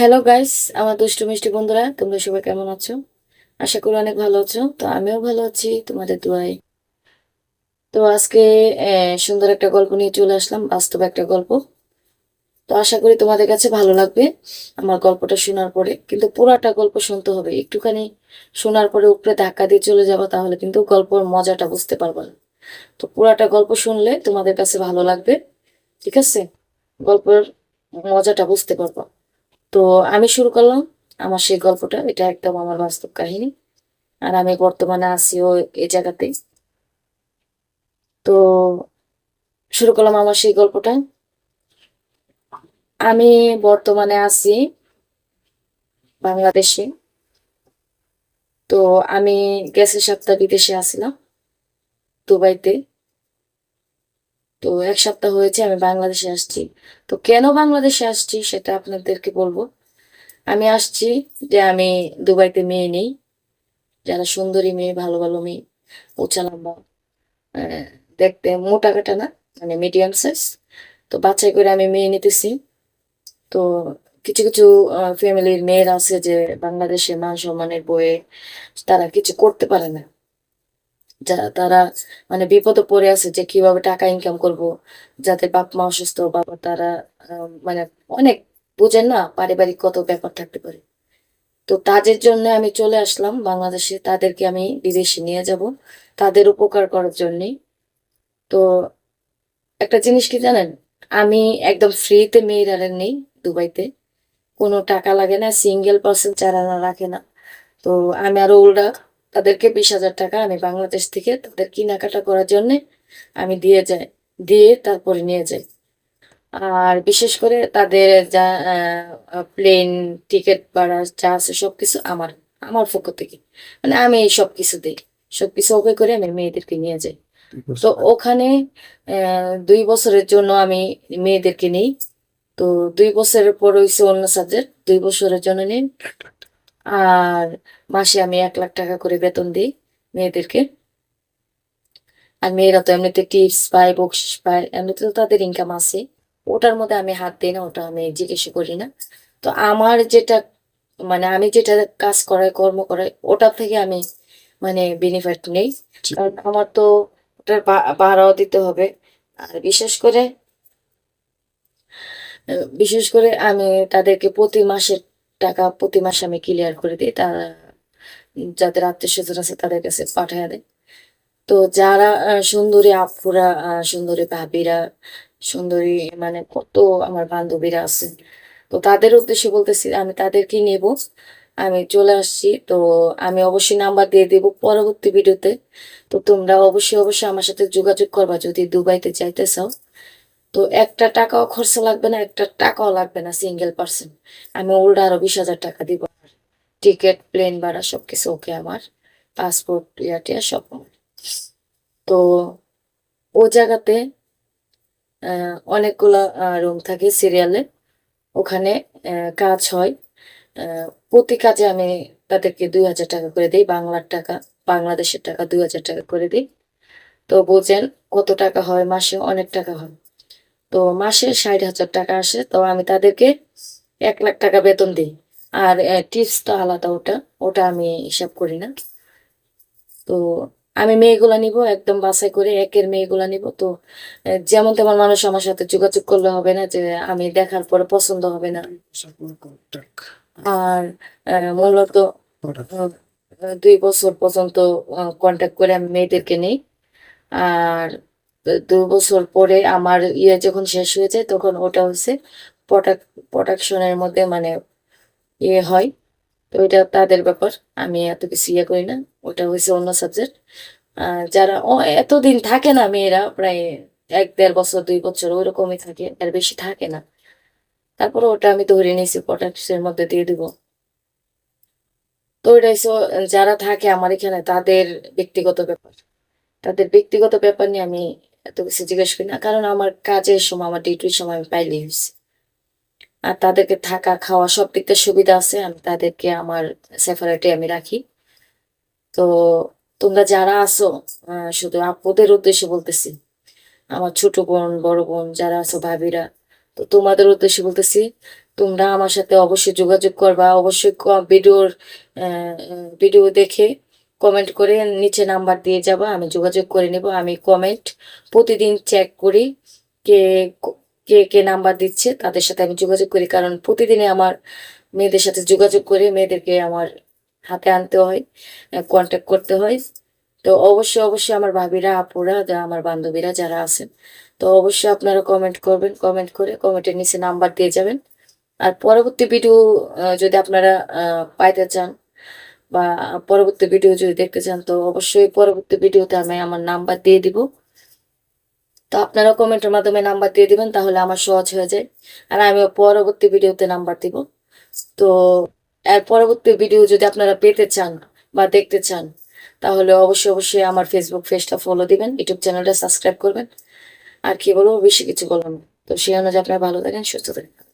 Hello guys আমার দুষ্টু মিষ্টি বন্ধুরা, তোমরা সবাই কেমন আছো? আশা করি অনেক ভালো আছো। তো আমিও ভালো আছি, তোমাদের দোয়ায়। তো আজকে সুন্দর একটা গল্প নিয়ে চলে আসলাম, বাস্তব একটা গল্প। তো আশা করি তোমাদের কাছে ভালো লাগবে আমার গল্পটা শোনার পরে। কিন্তু পুরাটা গল্প শুনতে হবে। একটুখানি শোনার পরে উপরে ধাক্কা দিয়ে চলে যাব, তাহলে কিন্তু গল্পের মজাটা বুঝতে পারবে। না তো পুরাটা গল্প শুনলে তোমাদের কাছে ভালো লাগবে, ঠিক আছে? গল্পের মজাটা বুঝতে পারব। তো আমি শুরু করলাম আমার সেই গল্পটা। এটা একদম আমার বাস্তব কাহিনী। আর আমি বর্তমানে আছি ও এই জায়গাতে। তো শুরু করলাম আমার সেই গল্পটা। আমি বর্তমানে আছি বাংলাদেশে। তো আমি গেছে সপ্তাহ বিদেশে আসছিলাম দুবাইতে। তো এক সপ্তাহ হয়েছে, আমি বাংলাদেশে আসছি। তো কেন বাংলাদেশে আসছি সেটা আপনাদেরকে বলব। আমি আসছি যে আমি দুবাইতে মেয়ে নেই, যারা সুন্দরী মেয়ে, ভালো ভালো মেয়ে, উঁচা লম্বা দেখতে মোটা কাটা না মানে মিডিয়াম সাইজ তো বাছাই করে আমি মেয়ে নিতেছি। তো কিছু কিছু ফ্যামিলির মেয়েরা আছে যে বাংলাদেশে মান সম্মানের বয়ে তারা কিছু করতে পারে না। যারা, তারা মানে বিপদে পড়ে আছে যে কীভাবে টাকা ইনকাম করব, যাদের বাপ মা অসুস্থ, বাবা তারা মানে অনেক বুঝেন না পারিবারিক কত ব্যাপার থাকতে পারে। তো তাদের জন্য আমি চলে আসলাম বাংলাদেশে, তাদেরকে আমি বিদেশে নিয়ে যাব, তাদের উপকার করার জন্যে তো একটা জিনিস কি জানেন, আমি একদম ফ্রিতে মেয়েরা নেই দুবাইতে, কোনো টাকা লাগে না সিঙ্গেল পার্সন না, রাখে না। তো আমি আরও উল্টা তাদেরকে বিশ হাজার টাকা আমি বাংলাদেশ থেকে তাদের কেনাকাটা করার জন্যে আমি দিয়ে যাই দিয়ে তারপরে নিয়ে যাই। আর বিশেষ করে তাদের যা প্লেন টিকিট ভাড়া যা আছে সবকিছু আমার আমার পক্ষ থেকে। মানে আমি সবকিছু দিই সবকিছু ওকে করে আমি মেয়েদেরকে নিয়ে যাই। তো ওখানে আহ, দুই বছরের জন্য আমি মেয়েদেরকে নিই। তো দুই বছরের পর হয়েছে অন্য সাবজেক্ট দুই বছরের জন্য নিই। আর মাসে আমি এক লাখ টাকা করে বেতন দিই মেয়েদেরকে। আর মেয়েরা তো এমনিতে টিপস পায় বকশিস পায় এমনিতে তো তাদের ইনকাম আছে। ওটার মধ্যে আমি হাত দিই না ওটা আমি জিজ্ঞেস করি না। তো আমার যেটা মানে আমি যেটা কাজ করাই কর্ম করাই ওটা থেকে আমি মানে বেনিফিট নেই। কারণ আমার তো ওটার ভাড়াও দিতে হবে। আর বিশেষ করে বিশেষ করে আমি তাদেরকে প্রতি মাসের টাকা প্রতি মাসে আমি ক্লিয়ার করে দিই তারা যাদের আত্মীয় স্বজন আছে তাদের কাছে পাঠিয়ে দেয় তো যারা সুন্দরী আপুরা সুন্দরী ভাবিরা, সুন্দরী মানে কত আমার বান্ধবীরা আছে, তো তাদের উদ্দেশ্যে বলতেছি আমি তাদেরকে নেব। আমি চলে আসছি, তো আমি অবশ্যই নাম্বার দিয়ে দেব পরবর্তী ভিডিওতে তো তোমরা অবশ্যই অবশ্যই আমার সাথে যোগাযোগ করবা যদি দুবাইতে যাইতে চাও। তো একটা টাকাও খরচা লাগবে না, একটা টাকাও লাগবে না সিঙ্গেল পার্সন আমি উল্টা আরও বিশ হাজার টাকা দিব। টিকিট প্লেন ভাড়া সবকিছু ওকে আমার। পাসপোর্ট ইয়াটিয়া সব। তো ও জায়গাতে অনেকগুলা রুম থাকে সিরিয়ালে ওখানে কাজ হয়। প্রতি কাজে আমি তাদেরকে দুই হাজার টাকা করে দিই। বাংলার টাকা, বাংলাদেশের টাকা দুই হাজার টাকা করে দিই। তো বোঝেন কত টাকা হয় মাসে? অনেক টাকা হয়। তো মাসে ষাট হাজার টাকা আসে তো আমি তাদেরকে এক লাখ টাকা বেতন দিই। আর টিপস তো আলাদা ওটা ওটা আমি হিসাব করি না। তো আমি মেয়েগুলা নিব একদম বাছাই করে একের মেয়েগুলা নিব। তো যেমন তেমন মানুষ আমার সাথে যোগাযোগ করলে হবে না যে আমি দেখার পরে পছন্দ হবে না। আর মূলত দুই বছর পর্যন্ত কন্ট্যাক্ট করে আমি মেয়েদেরকে নেই। আর দুই বছর পরে আমার ইয়ে যখন শেষ হয়ে যায়, তখন ওটা হচ্ছে প্রোডাকশনের মধ্যে মানে ইয়ে হয়। তো এটা তাদের ব্যাপার, আমি এত কিছু ইয়ে করি না, ওটা হয়েছে অন্য সাবজেক্ট যারা এতদিন থাকে না মেয়েরা, প্রায় এক দেড় বছর, দুই বছর ওইরকমই থাকে এর বেশি থাকে না। তারপরে ওটা আমি ধরে নিয়েছি প্রোডাক্টের মধ্যে দিয়ে দিব। তো ওইটা হচ্ছে, যারা থাকে আমার এখানে, তাদের ব্যক্তিগত ব্যাপার। তাদের ব্যক্তিগত ব্যাপার নিয়ে আমি এত কিছু জিজ্ঞেস করি না। কারণ আমার কাজের সময় আমার ডিউটির সময় আমি পাইলেই হয়েছে আর তাদেরকে থাকা খাওয়া সব দিকটা সুবিধা আছে। আমি তাদেরকে আমার সেপারেটে আমি রাখি। তো তোমরা যারা আহ, শুধু আপুদের উদ্দেশ্যে বলতেছি আমার ছোট বোন বড় বোন যারা আছো ভাবিরা তো তোমাদের উদ্দেশ্যে বলতেছি তোমরা আমার সাথে অবশ্যই যোগাযোগ করবা। অবশ্যই ভিডিওর ভিডিও দেখে কমেন্ট করে নিচে নাম্বার দিয়ে যাবা, আমি যোগাযোগ করে নেব, আমি কমেন্ট প্রতিদিন চেক করি কে কে কে নাম্বার দিচ্ছে তাদের সাথে আমি যোগাযোগ করি, কারণ প্রতিদিনে আমার মেয়েদের সাথে যোগাযোগ করে মেয়েদেরকে আমার হাতে আনতে হয় কন্ট্যাক্ট করতে হয়। তো অবশ্যই অবশ্যই আমার ভাবিরা, আপুরা আমার বান্ধবীরা যারা আছেন, তো অবশ্যই আপনারা কমেন্ট করবেন কমেন্ট করে কমেন্টের নিচে নাম্বার দিয়ে যাবেন। আর পরবর্তী ভিডিও যদি আপনারা পাইতে চান বা পরবর্তী ভিডিও যদি দেখতে চান, তো অবশ্যই পরবর্তী ভিডিওতে আমি আমার নাম্বার দিয়ে দিব। তো আপনারা কমেন্টের মাধ্যমে নাম্বার দিয়ে দিবেন, তাহলে আমার সহজ হয়ে যায়। আর আমি পরবর্তী ভিডিওতে নাম্বার দিব। তো এর পরবর্তী ভিডিও যদি আপনারা পেতে চান বা দেখতে চান, তাহলে অবশ্যই অবশ্যই আমার ফেসবুক পেজটা ফলো দিবেন ইউটিউব চ্যানেলটা সাবস্ক্রাইব করবেন। আর কি বলব, বেশি কিছু বলব তো সেই অনুযায়ী আপনারা ভালো থাকেন, সুস্থ থাকেন।